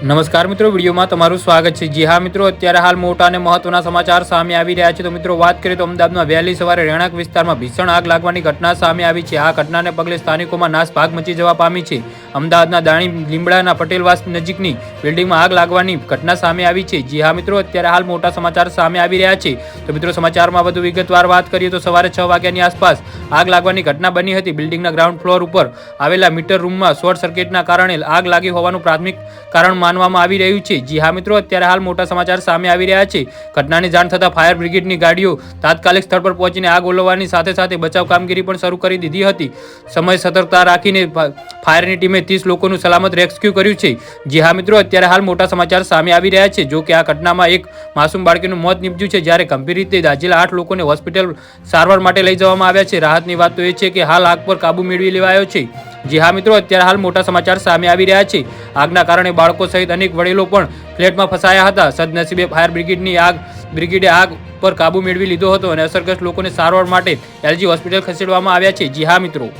નમસ્કાર મિત્રો, વિડીયોમાં તમારું સ્વાગત છે. જી હા મિત્રો, અત્યારે હાલ મોટા અને મહત્વના સમાચાર સામે આવી રહ્યા છે. તો મિત્રો, વાત કરીએ તો અમદાવાદમાં વહેલી સવારે રહેણાંક વિસ્તારમાં ભીષણ આગ લાગવાની ઘટના સામે આવી છે. આ ઘટનાને પગલે સ્થાનિકોમાં નાશ ભાગ મચી જવા પામી છે. અમદાવાદના દાણી લીમડાના પટેલવાસ નજીકની બિલ્ડિંગમાં આગ લાગવાની ઘટના સામે આવી છે. જી હા મિત્રો, અત્યારે હાલ મોટા સમાચાર સામે આવી રહ્યા છે. તો મિત્રો, સમાચારમાં વધુ વિગતવાર વાત કરીએ તો સવારે છ વાગ્યાની આસપાસ આગ લાગવાની ઘટના બની હતી. બિલ્ડિંગના ગ્રાઉન્ડ ફ્લોર ઉપર આવેલા મીટર રૂમમાં શોર્ટ સર્કિટના કારણે આગ લાગી હોવાનું પ્રાથમિક કારણ માનવામાં આવી રહ્યું છે. જી હા મિત્રો, અત્યારે હાલ મોટા સમાચાર સામે આવી રહ્યા છે. ઘટનાની જાણ થતાં ફાયર બ્રિગેડની ગાડીઓ તાત્કાલિક સ્થળ પર પહોંચીને આગ ઓલવવાની સાથે સાથે બચાવ કામગીરી પણ શરૂ કરી દીધી હતી. સમય સતર્કતા રાખીને ફાયરની ટીમે ત્રીસ લોકોનું સલામત રેસ્ક્યુ કર્યું છે. જી હા મિત્રો, અત્યારે હાલ મોટા સમાચાર સામે આવી રહ્યા છે. જો કે આ ઘટનામાં એક માસૂમ બાળકીનું મોત નીપજ્યું છે, જ્યારે ગંભીર રીતે દાજેલા આઠ લોકોને હોસ્પિટલ સારવાર માટે લઈ જવામાં આવ્યા છે. રાહતની વાત તો એ છે કે હાલ આગ પર કાબુ મેળવી લેવાયો છે. જી હા મિત્રો, અત્યારે હાલ મોટા સમાચાર સામે આવી રહ્યા છે. આગના કારણે બાળકો સહિત અનેક વડીલો પણ ફ્લેટમાં ફસાયા હતા. સદનસીબે ફાયર બ્રિગેડની આગ, બ્રિગેડે આગ પર કાબુ મેળવી લીધો હતો અને અસરગ્રસ્ત લોકોને સારવાર માટે એલજી હોસ્પિટલ ખસેડવામાં આવ્યા છે. જી હા મિત્રો.